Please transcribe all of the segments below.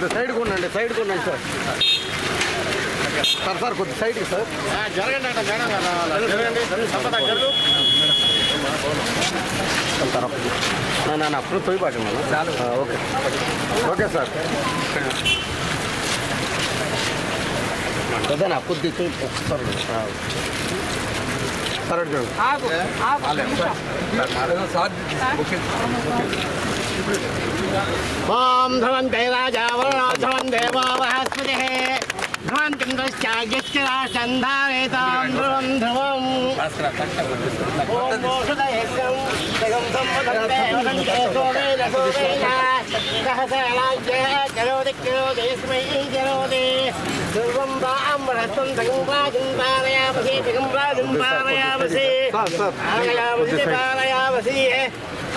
కొద్దిగా సైడ్ ఉండండి సైడ్ ఉండండి సార్ సార్ సార్ కొద్ది సైడ్కి సార్ జరగండి జరగండి నా నా అప్పుడు పాటండి చాలు ఓకే ఓకే సార్ అదేనా కొద్ది పోయి సార్ సార్ అటు చూడండి ఆగు ఆగు ఒక్క నిమిషం. ఓం ధ్రువంతే రాజా వరుణోధ్రువం దేవో బృహస్పతిः ధ్రువంతిం దశ్చాగ్యశ్చ రాష్ట్రంధారేతాం ధ్రువం ధ్రువం. ఓం మోషుదయస్యం జగం సంవదన్తే వదంతే సోమేన సోమేన. సహస్రరాజ్యः కరోతి కరోతి యస్మై కరోతి ధ్రువం రామరస్తం జగం రాజం పారయామసి జగం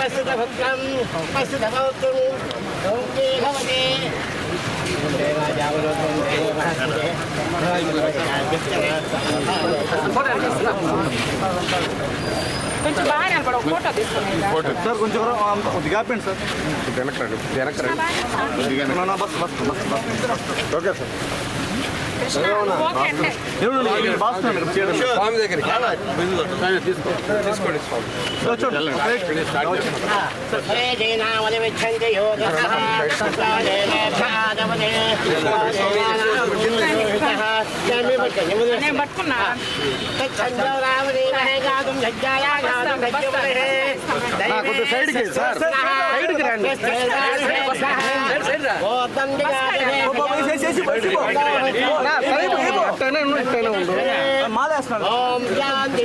రాజం పారయామసి సార్ సార్ పారయామసి పారయామసి ప్రస్తుతభద్రం ప్రస్తుతభౌత్రం ఓకే భవతే కొంచెం బాగా నిలబడి ఒక ఫోటో. తీసుకుని సార్ కొంచెం కొద్దిగా ఆపండి సార్. వెనక్కి రండి వెనక్కి రండి నా, నా, బస్ bus bus bus. Okay sir. Okay అంటే స్వామి దగ్గరికి తీసుకోండి హరే నేను పట్టుకున్నా. సైడ్కి సార్ సైడ్కి రండి. అట్టనే ఉండు ఇట్టనే ఉండు ఓం శాంతి.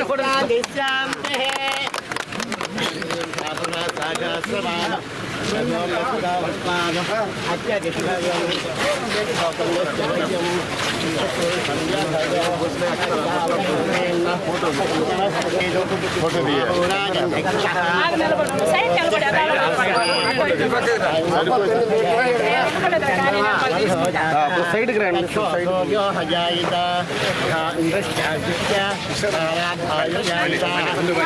శాంతి శాంతి ఆగు నిలబడు సైడ్ నిలబడి అలా అప్పుడు సైడ్కి రండి సైడ్ నువ్వే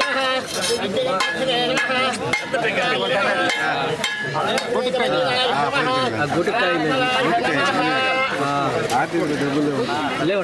లేదు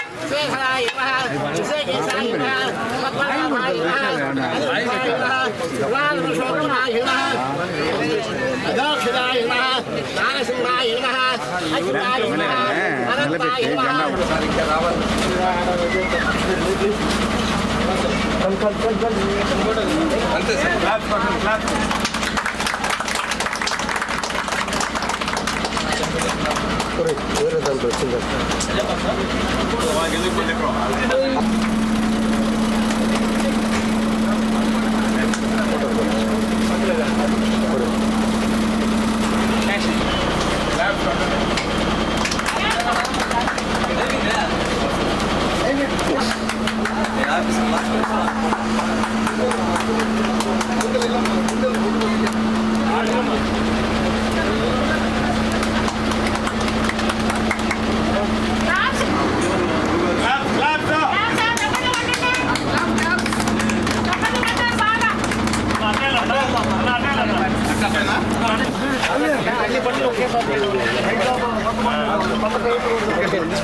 పద్మనాభాయ నమ అనంతాయ నమ వేరే దాంట్లో వచ్చింది великого Дніпро.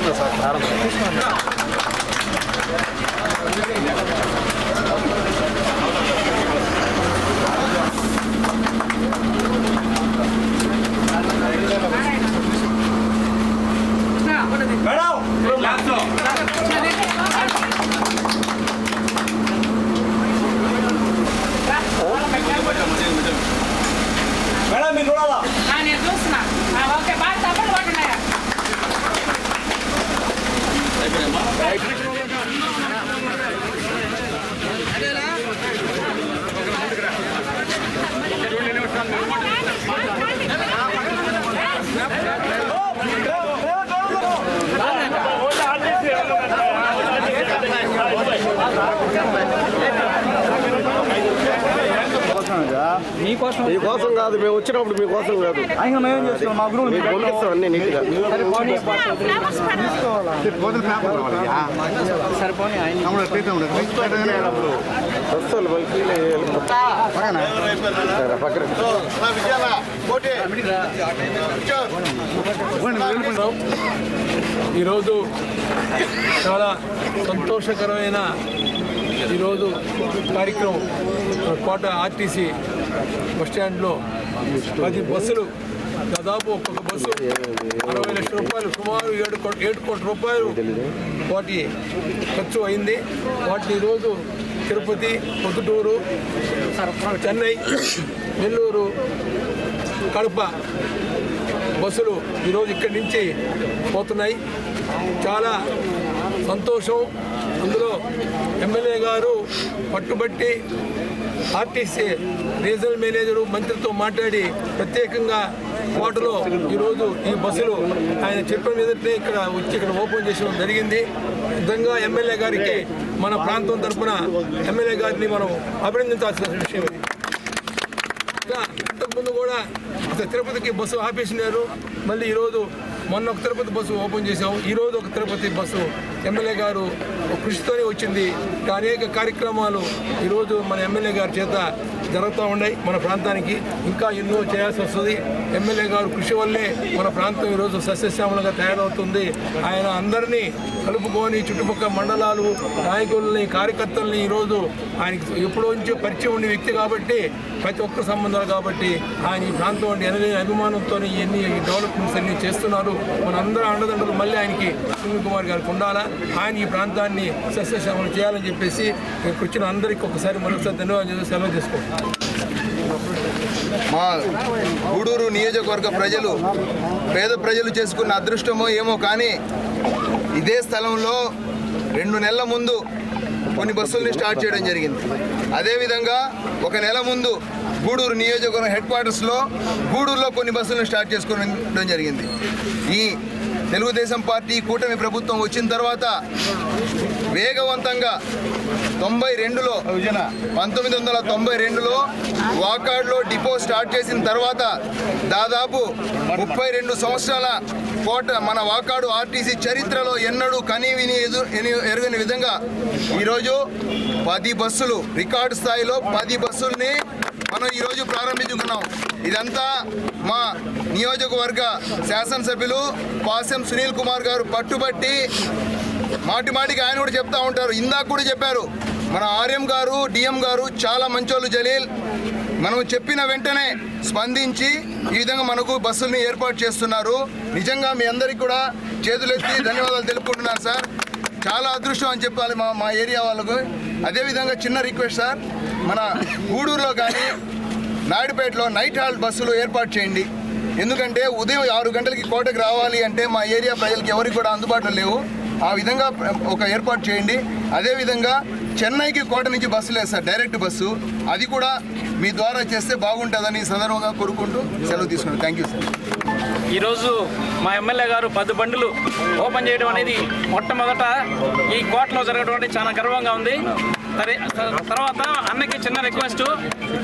Krishna sir. Arun. Madam, Madam, మీరు మీకోసం కాదు మేము వచ్చినప్పుడు మీకోసం కాదు. ఆయన మేమేం చేస్తున్నాం? మా గురువులు మీకు పంపిస్తాం అన్ని నీట్గా పక్కన. ఈరోజు చాలా సంతోషకరమైన ఈరోజు కార్యక్రమం. కోట ఆర్టీసీ బస్ స్టాండ్లో పది బస్సులు దాదాపు ఒక్కొక్క బస్సు అరవై లక్షల రూపాయలు సుమారు ఏడు కోట్ల ఏడు కోట్ల రూపాయలు వాటి ఖర్చు అయింది. వాటిని ఈరోజు తిరుపతి పొద్దుటూరు చెన్నై నెల్లూరు కడప బస్సులు ఈరోజు ఇక్కడి నుంచి పోతున్నాయి. చాలా సంతోషం. అందులో గారు పట్టుబట్టి ఆర్టీసీ రీజనల్ మేనేజరు మంత్రితో మాట్లాడి ప్రత్యేకంగా కోటలో ఈరోజు ఈ బస్సులు ఆయన చెప్పిన మీదనే ఇక్కడ వచ్చి ఇక్కడ ఓపెన్ చేయడం జరిగింది. నిజంగా ఎమ్మెల్యే గారికి మన ప్రాంతం తరఫున ఎమ్మెల్యే గారిని మనం అభినందించాల్సిన విషయం ఇంతకుముందు కూడా అసలు తిరుపతికి బస్సు ఆపేసినారు. మళ్ళీ ఈరోజు మొన్న ఒక తిరుపతి బస్సు ఓపెన్ చేసాం ఈరోజు ఒక తిరుపతి బస్సు ఎమ్మెల్యే గారు కృషితోనే వచ్చింది. అనేక కార్యక్రమాలు ఈరోజు మన ఎమ్మెల్యే గారి చేత జరుగుతూ ఉన్నాయి మన ప్రాంతానికి. ఇంకా ఎన్నో చేయాల్సి వస్తుంది. ఎమ్మెల్యే గారు కృషి వల్లే మన ప్రాంతం ఈరోజు సస్యశ్యామలంగా తయారవుతుంది. ఆయన అందరినీ కలుపుకొని చుట్టుపక్కల మండలాలు నాయకుల్ని కార్యకర్తల్ని ఈరోజు ఆయనకి ఎప్పుడో నుంచో పరిచయం ఉండే వ్యక్తి కాబట్టి ప్రతి ఒక్క సంబంధాలు కాబట్టి ఆయన ఈ ప్రాంతం అంటే ఎనలేని అభిమానంతో ఇవన్నీ డెవలప్మెంట్స్ అన్ని చేస్తున్నారు. మనందరం అండదండలు మళ్ళీ ఆయనకి సునీల్ కుమార్ గారికి ఉండాలా? ఆయన ఈ ప్రాంతాన్ని సస్యశ్రమం చేయాలని చెప్పేసి ఇక్కడికి వచ్చిన అందరికీ ఒకసారి మరొకసారి ధన్యవాదాలు సెలవు చేసుకోండి మా గూడూరు నియోజకవర్గ ప్రజలు పేద ప్రజలు చేసుకున్న అదృష్టమో ఏమో కానీ ఇదే స్థలంలో రెండు నెలల ముందు కొన్ని బస్సుల్ని స్టార్ట్ చేయడం జరిగింది. అదేవిధంగా ఒక నెల ముందు గూడూరు నియోజకవర్గం హెడ్ క్వార్టర్స్లో గూడూరులో కొన్ని బస్సులను స్టార్ట్ చేసుకోవడం జరిగింది. ఈ తెలుగుదేశం పార్టీ కూటమి ప్రభుత్వం వచ్చిన తర్వాత వేగవంతంగా తొంభై రెండులో పంతొమ్మిది వందల తొంభై రెండులో వాకాడ్లో డిపో స్టార్ట్ చేసిన తర్వాత దాదాపు ముప్పై రెండు సంవత్సరాల కోట మన వాకాడు ఆర్టీసీ చరిత్రలో ఎన్నడూ కనీ విని ఎదు ఎరుగని విధంగా ఈరోజు పది బస్సులు రికార్డు స్థాయిలో పది బస్సుల్ని మనం ఈరోజు ప్రారంభించుకున్నాం. ఇదంతా మా నియోజకవర్గ శాసనసభ్యులు పాసెం సునీల్ కుమార్ గారు పట్టుబట్టి మాటి మాటికి ఆయన కూడా చెప్తా ఉంటారు. ఇందాక కూడా చెప్పారు. మన ఆర్ఎం గారు డిఎం గారు చాలా మంచోళ్ళు జలీల్. మనం చెప్పిన వెంటనే స్పందించి ఈ విధంగా మనకు బస్సుల్ని ఏర్పాటు చేస్తున్నారు. నిజంగా మీ అందరికీ కూడా చేతులెత్తి ధన్యవాదాలు తెలుపుకుంటున్నాను సార్. చాలా అదృష్టం అని చెప్పాలి మా మా ఏరియా వాళ్ళకు. అదేవిధంగా చిన్న రిక్వెస్ట్ సార్. మన గూడూరులో కానీ నాయుడుపేటలో నైట్ హాల్ట్ బస్సులు ఏర్పాటు చేయండి. ఎందుకంటే ఉదయం ఆరు గంటలకి కోటకు రావాలి అంటే మా ఏరియా ప్రజలకి ఎవరికి కూడా అందుబాటులో లేవు. ఆ విధంగా ఒక ఏర్పాటు చేయండి. అదేవిధంగా చెన్నైకి కోట నుంచి బస్సు లేదు సార్ డైరెక్ట్ బస్సు. అది కూడా మీ ద్వారా చేస్తే బాగుంటుందని సందర్భంగా కోరుకుంటూ సెలవు తీసుకున్నాను. థ్యాంక్ యూ సార్ ఈరోజు మా ఎమ్మెల్యే గారు పది బండ్లు ఓపెన్ చేయడం అనేది మొట్టమొదట ఈ కోటలో జరగడం అనేది చాలా గర్వంగా ఉంది. తర్వాత అన్నకి చిన్న రిక్వెస్ట్.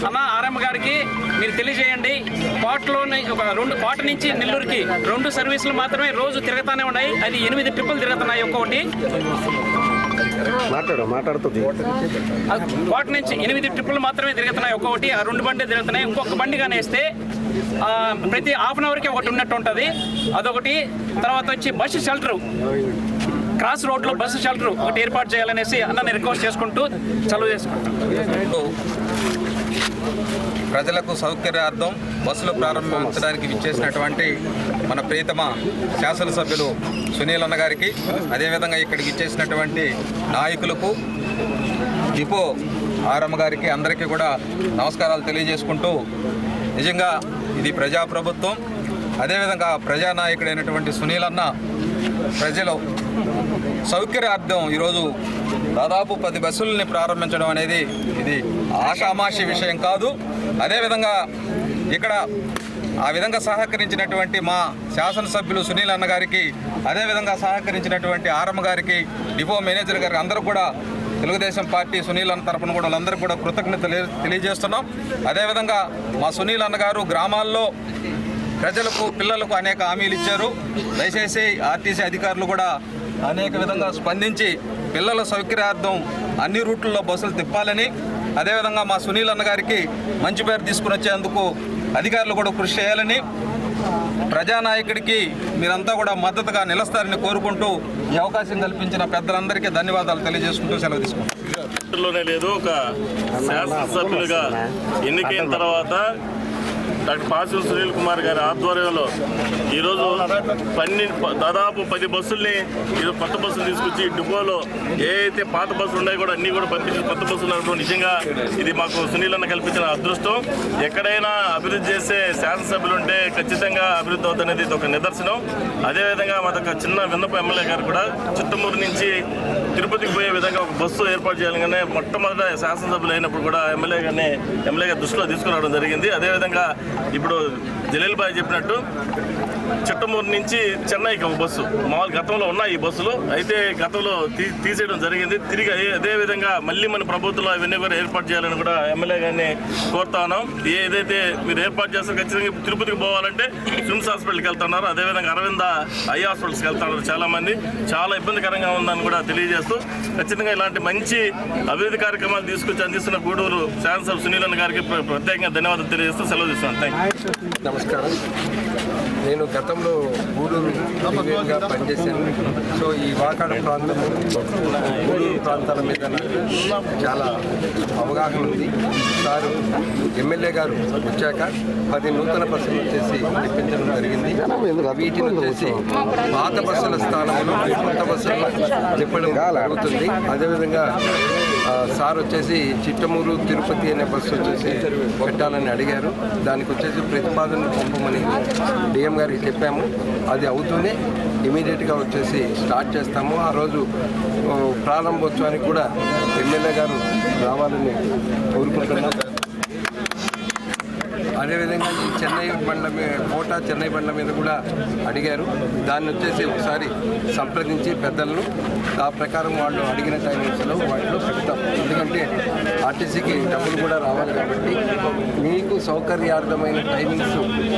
అన్న ఆర్ఎం గారికి మీరు తెలియజేయండి. కోటలోని ఒక రెండు కోట నుంచి నెల్లూరుకి రెండు సర్వీసులు మాత్రమే రోజు తిరుగుతానే ఉన్నాయి. అది ఎనిమిది ట్రిప్పులు తిరుగుతున్నాయి ఒక్కొక్కటి. మాట్లాడు మాట్లాడుతుంది. కోట నుంచి ఎనిమిది ట్రిప్పులు మాత్రమే తిరుగుతున్నాయి ఒక్కొక్కటి. ఆ రెండు బండి తిరుగుతున్నాయి. ఇంకొక బండి కానీ వేస్తే ప్రతి హాఫ్ అన్ అవర్కి ఒకటి ఉన్నట్టు ఉంటుంది. అదొకటి. తర్వాత వచ్చి బస్సు షెల్టర్. క్రాస్ రోడ్లో బస్సు షెల్టర్ ఒకటి ఏర్పాటు చేయాలనేసి అన్నని రిక్వెస్ట్ చేసుకుంటూ చదువు చేసుకుంటూ. ప్రజలకు సౌకర్యార్థం బస్సులు ప్రారంభించడానికి విచ్చేసినటువంటి మన ప్రియతమ శాసనసభ్యులు సునీల్ అన్న గారికి అదేవిధంగా ఇక్కడికి ఇచ్చేసినటువంటి నాయకులకు డిపో ఆరమ్మ గారికి అందరికీ కూడా నమస్కారాలు తెలియజేసుకుంటూ నిజంగా ఇది ప్రజాప్రభుత్వం అదేవిధంగా ప్రజానాయకుడైనటువంటి సునీల్ అన్న ప్రజలు సౌకర్యార్థం ఈరోజు దాదాపు పది బస్సుల్ని ప్రారంభించడం అనేది ఇది ఆషామాషి విషయం కాదు. అదేవిధంగా ఇక్కడ ఆ విధంగా సహకరించినటువంటి మా శాసనసభ్యులు సునీల్ అన్న గారికి అదేవిధంగా సహకరించినటువంటి ఆరమ్మ గారికి డిపో మేనేజర్ గారికి అందరూ కూడా తెలుగుదేశం పార్టీ సునీల్ అన్న తరపున కూడా వాళ్ళందరికీ కూడా కృతజ్ఞత తెలియజేస్తున్నాం. అదేవిధంగా మా సునీల్ అన్న గారు గ్రామాల్లో ప్రజలకు పిల్లలకు అనేక హామీలు ఇచ్చారు. దయచేసి ఆర్టీసీ అధికారులు కూడా అనేక విధంగా స్పందించి పిల్లల సౌకర్యార్థం అన్ని రూట్లలో బస్సులు తిప్పాలని అదేవిధంగా మా సునీల్ అన్నగారికి మంచి పేరు తీసుకుని వచ్చేందుకు అధికారులు కూడా కృషి చేయాలని ప్రజానాయకుడికి మీరంతా కూడా మద్దతుగా నిలుస్తారని కోరుకుంటూ ఈ అవకాశం కల్పించిన పెద్దలందరికీ ధన్యవాదాలు తెలియజేసుకుంటూ సెలవు తీసుకుంటాం లోనే లేదు ఒక శాసనసభ్యులుగా ఎన్నికైన తర్వాత డాక్టర్ పాసు సునీల్ కుమార్ గారి ఆధ్వర్యంలో ఈరోజు పన్నెండు దాదాపు పది బస్సుల్ని ఈరోజు కొత్త బస్సులు తీసుకొచ్చి డిపోలో ఏ అయితే పాత బస్సులు ఉన్నాయో కూడా అన్ని కూడా పంపించి కొత్త బస్సులు నడపడం నిజంగా ఇది మాకు సునీల్ అన్న కల్పించిన అదృష్టం. ఎక్కడైనా అభివృద్ధి చేసే శాసనసభ్యులు ఉంటే ఖచ్చితంగా అభివృద్ధి అవుతుంది ఇది ఒక నిదర్శనం. అదేవిధంగా మాదొక చిన్న విన్నప ఎమ్మెల్యే గారు కూడా చిత్తమూరు నుంచి తిరుపతికి పోయే విధంగా ఒక బస్సు ఏర్పాటు చేయాలని మొట్టమొదట శాసనసభ్యులు అయినప్పుడు కూడా ఎమ్మెల్యే గారిని ఎమ్మెల్యే గారి దృష్టిలో తీసుకురావడం జరిగింది. అదేవిధంగా ఇప్పుడు జలీల్ బాయ్ చెప్పినట్టు చిట్టమూరు నుంచి చెన్నైకి ఒక బస్సు. మామూలు గతంలో ఉన్నాయి ఈ బస్సులు. అయితే గతంలో తీ తీసేయడం జరిగింది. తిరిగి అదే అదేవిధంగా మళ్ళీ మన ప్రభుత్వంలో అవన్నీ కూడా ఏర్పాటు చేయాలని కూడా ఎమ్మెల్యే గారిని కోరుతా ఉన్నాం. ఏదైతే మీరు ఏర్పాటు చేస్తారు ఖచ్చితంగా తిరుపతికి పోవాలంటే స్విమ్స్ హాస్పిటల్కి వెళ్తున్నారు. అదేవిధంగా అరవింద ఐ హాస్పిటల్స్కి వెళ్తున్నారు చాలా మంది చాలా ఇబ్బందికరంగా ఉందని కూడా తెలియజేస్తూ ఖచ్చితంగా ఇలాంటి మంచి అభివృద్ధి కార్యక్రమాలు తీసుకొచ్చి అందిస్తున్న గూడూరు శాసనసభ సునీలన్ గారికి ప్రత్యేకంగా ధన్యవాదాలు తెలియజేస్తూ సెలవు తీసుకున్నాను థ్యాంక్ యూ నమస్కారం. నేను గతంలో గూడూరు డివిజన్గా పనిచేశాను. సో ఈ వాకాడ ప్రాంతం గూడూరు ప్రాంతాల మీద చాలా అవగాహన ఉంది. సారు ఎమ్మెల్యే గారు వచ్చాక పది నూతన బస్సులు వచ్చేసి తెప్పించడం జరిగింది. వీటిని వచ్చేసి పాత బస్సుల స్థానంలో కొత్త బస్సులు చెప్పడం జరుగుతుంది. అదేవిధంగా సార్ వచ్చేసి చిట్టమూరు తిరుపతి అనే బస్సు వచ్చేసి పెట్టాలని అడిగారు. దానికి వచ్చేసి ప్రతిపాదన పంపమని డిఎం గారికి చెప్పాము. అది అవుతూనే ఇమీడియట్గా వచ్చేసి స్టార్ట్ చేస్తాము. ఆ రోజు ప్రారంభోత్సవానికి కూడా ఎమ్మెల్యే గారు రావాలని కోరుకుంటున్నాం. అదేవిధంగా ఈ చెన్నై బండ్ల మీద కోట చెన్నై బండ్ల మీద కూడా అడిగారు. దాన్ని వచ్చేసి ఒకసారి సంప్రదించి పెద్దలను ఆ ప్రకారం వాళ్ళు అడిగిన టైమింగ్స్లో వాటిలో పెడతాం. ఎందుకంటే ఆర్టీసీకి డబ్బులు కూడా రావాలి కాబట్టి మీకు సౌకర్యార్థమైన టైమింగ్స్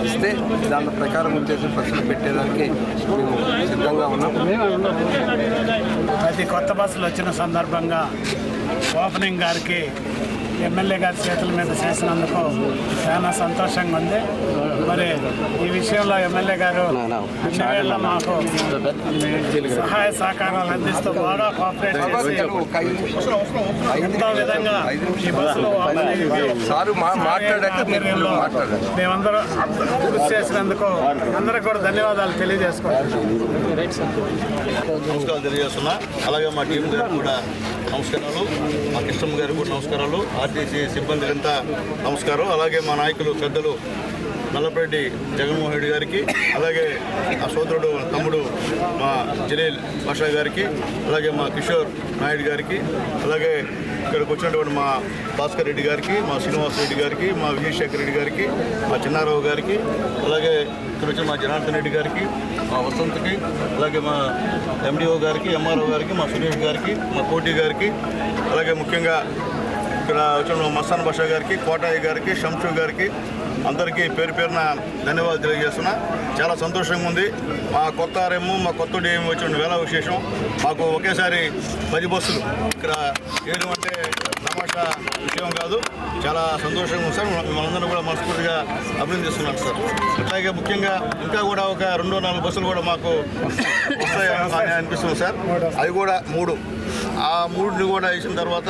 ఇస్తే దాని ప్రకారం వచ్చేసి బస్సులు పెట్టేదానికి మేము సిద్ధంగా ఉన్నాం. ప్రతి కొత్త బస్సులు వచ్చిన సందర్భంగా ఓపెనింగ్ గారికి ఎమ్మెల్యే గారి చేతుల మీద చేసినందుకు చాలా సంతోషంగా ఉంది. మరి ఈ విషయంలో ఎమ్మెల్యే గారు మాకు సహాయ సహకారాలు అందిస్తూ బాగా కోఆపరేట్ చేసి ఎంతో విధంగా ఈ బస్సులు మేమందరం కృషి చేసినందుకు అందరికి కూడా ధన్యవాదాలు తెలియజేసుకుంటున్నాం. అలాగే మా టీం కూడా నమస్కారాలు. మా కృష్ణమ్మ గారికి కూడా నమస్కారాలు. ఆర్టీసీ సిబ్బందికి అంతా నమస్కారం. అలాగే మా నాయకులు పెద్దలు నల్లపరెడ్డి జగన్మోహన్ రెడ్డి గారికి అలాగే ఆ సోదరుడు తమ్ముడు మా జలీల్ బాషా గారికి అలాగే మా కిషోర్ నాయుడు గారికి అలాగే ఇక్కడికి వచ్చినటువంటి మా భాస్కర్ రెడ్డి గారికి మా శ్రీనివాస్ రెడ్డి గారికి మా విజయశేఖర్ రెడ్డి గారికి మా చిన్నారావు గారికి అలాగే ఇక్కడ వచ్చిన మా జనార్దన్ రెడ్డి గారికి మా వసంత్కి అలాగే మా ఎండిఓ గారికి ఎంఆర్ఓ గారికి మా సునీల్ గారికి మా కోటి గారికి అలాగే ముఖ్యంగా ఇక్కడ వచ్చిన మా మస్తాన్ బాషా గారికి కోటాయి గారికి షంషు గారికి అందరికీ పేరు పేరున ధన్యవాదాలు తెలియజేస్తున్నా. చాలా సంతోషంగా ఉంది. మా కొత్త ఆర్ఎం మా కొత్త డిఎం వచ్చిన వేళ విశేషం. మాకు ఒకేసారి పది బస్సులు. ఇక్కడ చేయడం అంటే తమాషా విషయం కాదు. చాలా సంతోషంగా ఉంది సార్. మనందరం కూడా మనస్ఫూర్తిగా అభినందిస్తున్నాం సార్. అట్లాగే ముఖ్యంగా ఇంకా కూడా ఒక రెండు నాలుగు బస్సులు కూడా మాకు వస్తాయని అనిపిస్తుంది సార్. అవి కూడా మూడు. ఆ మూడుని కూడా వేసిన తర్వాత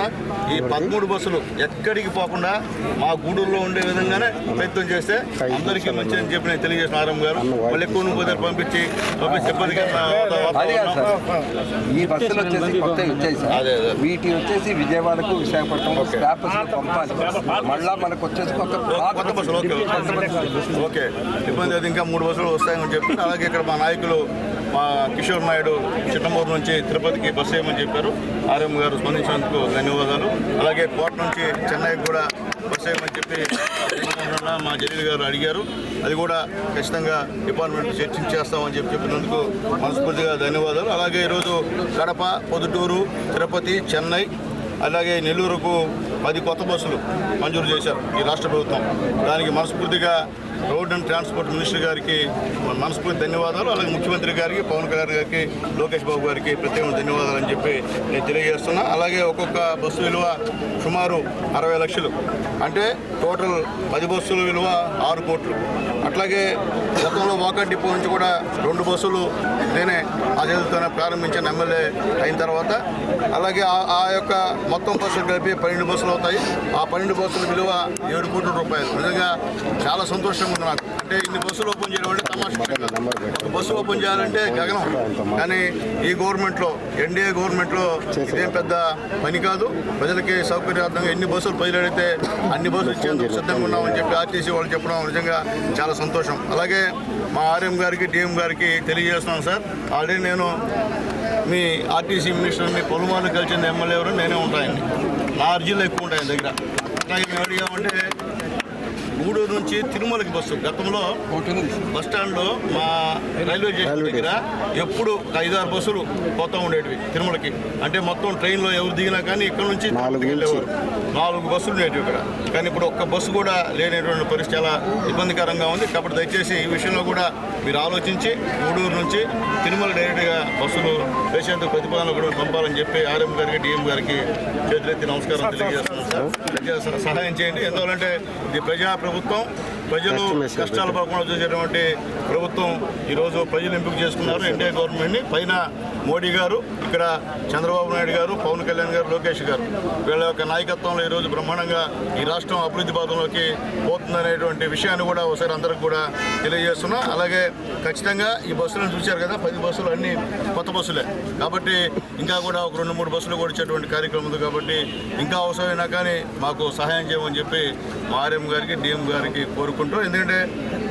ఈ పదమూడు బస్సులు ఎక్కడికి పోకుండా మా గూడూరులో ఉండే విధంగానే ప్రయత్నం చేస్తే అందరికీ మంచిదని చెప్పి నేను తెలియజేసిన ఆర్ఎం గారు. మళ్ళీ ఎక్కువ పోతే పంపించి పంపించి ఇబ్బందిగా ఈ బస్సులు వచ్చేసి వచ్చాయి సార్. వీటి వచ్చేసి విజయవాడకు విశాఖపట్నం స్టాప్ బస్సులు పంపాలి. మళ్ళా మనకు వచ్చేసి కొత్త కొత్త బస్సులు ఓకే. ఓకే. ఇబ్బంది ఇంకా మూడు బస్సులు వస్తాయని చెప్పి అలాగే ఇక్కడ మా నాయకులు మా కిషోర్ నాయుడు చిట్టమూరు నుంచి తిరుపతికి బస్సు వేయమని చెప్పారు. ఆర్ఎం గారు స్పందించినందుకు ధన్యవాదాలు. అలాగే కోట నుంచి చెన్నైకి కూడా బస్సు వేయమని చెప్పి మా జలీల్ గారు అడిగారు. అది కూడా ఖచ్చితంగా డిపార్ట్మెంట్ చర్చించేస్తామని చెప్పి చెప్పినందుకు మనస్ఫూర్తిగా ధన్యవాదాలు. అలాగే ఈరోజు కడప పొద్దుటూరు తిరుపతి చెన్నై అలాగే నెల్లూరుకు పది కొత్త బస్సులు మంజూరు చేశారు ఈ రాష్ట్ర ప్రభుత్వం. దానికి మనస్ఫూర్తిగా రోడ్ అండ్ ట్రాన్స్పోర్ట్ మినిస్టర్ గారికి మన మనస్ఫూర్తి ధన్యవాదాలు. అలాగే ముఖ్యమంత్రి గారికి పవన్ కళ్యాణ్ గారికి లోకేష్ బాబు గారికి ప్రత్యేకమైన ధన్యవాదాలు అని చెప్పి నేను తెలియజేస్తున్నా. అలాగే ఒక్కొక్క బస్సు విలువ సుమారు అరవై లక్షలు. అంటే టోటల్ పది బస్సుల విలువ ఆరు కోట్లు. అట్లాగే గతంలో వాకర్ డిపో నుంచి కూడా రెండు బస్సులు నేనే ఆ ప్రారంభించిన ఎమ్మెల్యే అయిన తర్వాత. అలాగే ఆ- ఆ యొక్క మొత్తం బస్సులు కలిపి పన్నెండు బస్సులు అవుతాయి. ఆ పన్నెండు బస్సుల విలువ ఏడు కోట్ల రూపాయలు. నిజంగా చాలా సంతోషం. సంతోషంగా ఉంది నాకు అంటే ఇన్ని బస్సులు ఓపెన్ చేయడం అంటే తమాషా. బస్సు ఓపెన్ చేయాలంటే గగనం. కానీ ఈ గవర్నమెంట్లో ఎన్డీఏ గవర్నమెంట్లో ఇదేం పెద్ద పని కాదు. ప్రజలకి సౌకర్యార్థంగా ఎన్ని బస్సులు ప్రజలైతే అన్ని బస్సులు ఇచ్చేందుకు సిద్ధంగా ఉన్నామని చెప్పి ఆర్టీసీ వాళ్ళు చెప్పడం నిజంగా చాలా సంతోషం. అలాగే మా ఆర్ఎం గారికి డిఎం గారికి తెలియజేస్తున్నాను సార్. ఆల్రెడీ నేను మీ ఆర్టీసీ మినిస్టర్ని పొలమాలు కలిసిన ఎమ్మెల్యే ఎవరు? నేనే ఉంటాయండి నా అర్జీలు ఎక్కువ ఉంటాయి దగ్గర. అట్లాగే మేము అడిగామంటే గూడూరు నుంచి తిరుమలకి బస్సు. గతంలో బస్ స్టాండ్లో మా రైల్వే స్టేషన్ దగ్గర ఎప్పుడు ఐదారు బస్సులు పోతూ ఉండేటివి తిరుమలకి. అంటే మొత్తం ట్రైన్లో ఎవరు దిగినా కానీ ఇక్కడ నుంచి వెళ్ళేవారు. నాలుగు బస్సులు ఉండేటివి ఇక్కడ. కానీ ఇప్పుడు ఒక్క బస్సు కూడా లేనటువంటి పరిస్థితి చాలా ఇబ్బందికరంగా ఉంది. కాబట్టి దయచేసి ఈ విషయంలో కూడా మీరు ఆలోచించి గూడూరు నుంచి తిరుమల డైరెక్ట్గా బస్సులు వేసేందుకు ప్రతిపాదనలు కూడా పంపాలని చెప్పి ఆర్ఎం గారికి డిఎం గారికి చేతులెత్తి నమస్కారం దయచేసి సహాయం చేయండి. ఎందువల్లంటే ఇది ప్రజా ప్రభుత్వం. ప్రజలు కష్టాలు పడకుండా చూసేటువంటి ప్రభుత్వం ఈరోజు ప్రజలు ఎంపిక చేసుకున్నారు. ఎన్డీఏ గవర్నమెంట్ని పైన మోడీ గారు ఇక్కడ చంద్రబాబు నాయుడు గారు పవన్ కళ్యాణ్ గారు లోకేష్ గారు వీళ్ళ యొక్క నాయకత్వంలో ఈరోజు బ్రహ్మాండంగా ఈ రాష్ట్రం అభివృద్ధి పాదంలోకి పోతుందనేటువంటి విషయాన్ని కూడా ఒకసారి అందరికి కూడా తెలియజేస్తున్నా. అలాగే ఖచ్చితంగా ఈ బస్సులను చూశారు కదా పది బస్సులు అన్ని కొత్త బస్సులే. కాబట్టి ఇంకా కూడా ఒక రెండు మూడు బస్సులు కూడా వచ్చేటువంటి కార్యక్రమం ఉంది కాబట్టి ఇంకా అవసరమైనా కానీ మాకు సహాయం చేయమని చెప్పి మా ఆర్ఎం గారికి డిఎం గారికి కోరుకుంటూ ఎందుకంటే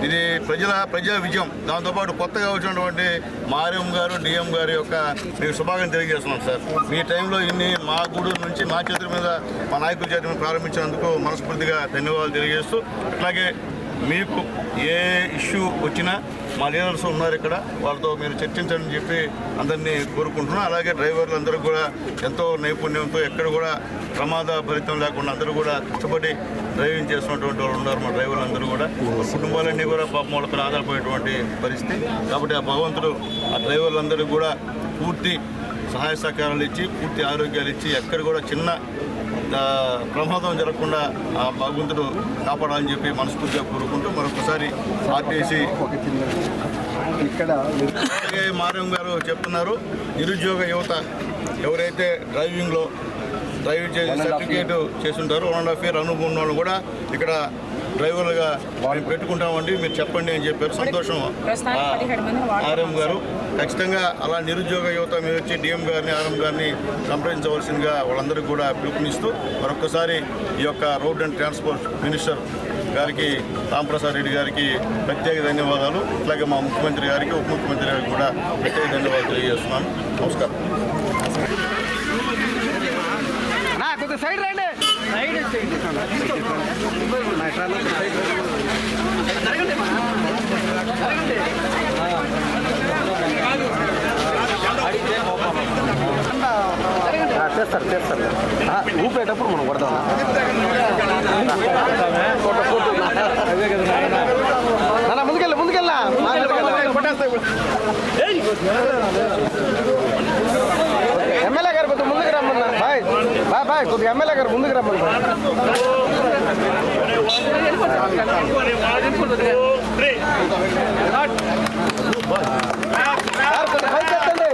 ఇది ప్రజల ప్రజా విజయం. దాంతోపాటు కొత్తగా వచ్చినటువంటి మారెం గారు డిఎం గారి యొక్క మీకు శుభాకాంక్షలు తెలియజేస్తున్నాం సార్. మీ టైంలో ఇన్ని మా గూడూరు నుంచి మా చేతుల మీద మా నాయకుల చేతుల మీద ప్రారంభించినందుకు మనస్ఫూర్తిగా ధన్యవాదాలు తెలియజేస్తూ అట్లాగే మీకు ఏ ఇష్యూ వచ్చినా మా లీడర్స్ ఉన్నారు ఇక్కడ వాళ్ళతో మీరు చర్చించండి చెప్పి అందరినీ కోరుకుంటున్నాం. అలాగే డ్రైవర్లందరూ కూడా ఎంతో నైపుణ్యంతో ఎక్కడ కూడా ప్రమాద ఫలితం లేకుండా అందరూ కూడా కష్టపడి డ్రైవింగ్ చేస్తున్నటువంటి వాళ్ళు ఉన్నారు మా డ్రైవర్లందరూ కూడా. కుటుంబాలన్నీ కూడా పాపం వాళ్ళపై ఆధారపడేటువంటి పరిస్థితి. కాబట్టి ఆ భగవంతుడు ఆ డ్రైవర్లందరూ కూడా పూర్తి సహాయ సహకారాలు ఇచ్చి పూర్తి ఆరోగ్యాలు ఇచ్చి ఎక్కడ కూడా చిన్న ప్రమాదం జరగకుండా ఆ భగవంతుడు కాపాడాలని చెప్పి మనస్ఫూర్తిగా కోరుకుంటూ మరొకసారి ఆర్టీసీ ఇక్కడ మారం గారు చెప్తున్నారు నిరుద్యోగ యువత ఎవరైతే డ్రైవింగ్లో డ్రైవ్ చేసి సర్టిఫికేట్ చేస్తుంటారో వన్ అండ్ హాఫ్ ఇయర్ అనుభవం ఉన్న వాళ్ళు కూడా ఇక్కడ డ్రైవర్లుగా మేము పెట్టుకుంటామండి మీరు చెప్పండి అని చెప్పారు. సంతోషం. ఆర్ఎం గారు ఖచ్చితంగా అలా నిరుద్యోగ యువత మీరు వచ్చి డిఎం గారిని ఆర్ఎం గారిని సంప్రదించవలసిందిగా వాళ్ళందరికీ కూడా పిలుపునిస్తూ మరొకసారి ఈ యొక్క రోడ్ అండ్ ట్రాన్స్పోర్ట్ మినిస్టర్ గారికి రాంప్రసాద్ రెడ్డి గారికి ప్రత్యేక ధన్యవాదాలు. అలాగే మా ముఖ్యమంత్రి గారికి ఉప ముఖ్యమంత్రి గారికి కూడా ప్రత్యేక ధన్యవాదాలు తెలియజేస్తున్నాను. నమస్కారం. చేస్తారు చేస్తారు ఊపేటప్పుడు మనం కొడదాం ముందుకెళ్ళి ముందుకెళ్ళా ఎమ్మెల్యే బాయ్ కొద్దిగా ఎమ్మెల్యే గారు ముందుకు రమ్మని పైకి ఎత్తండి.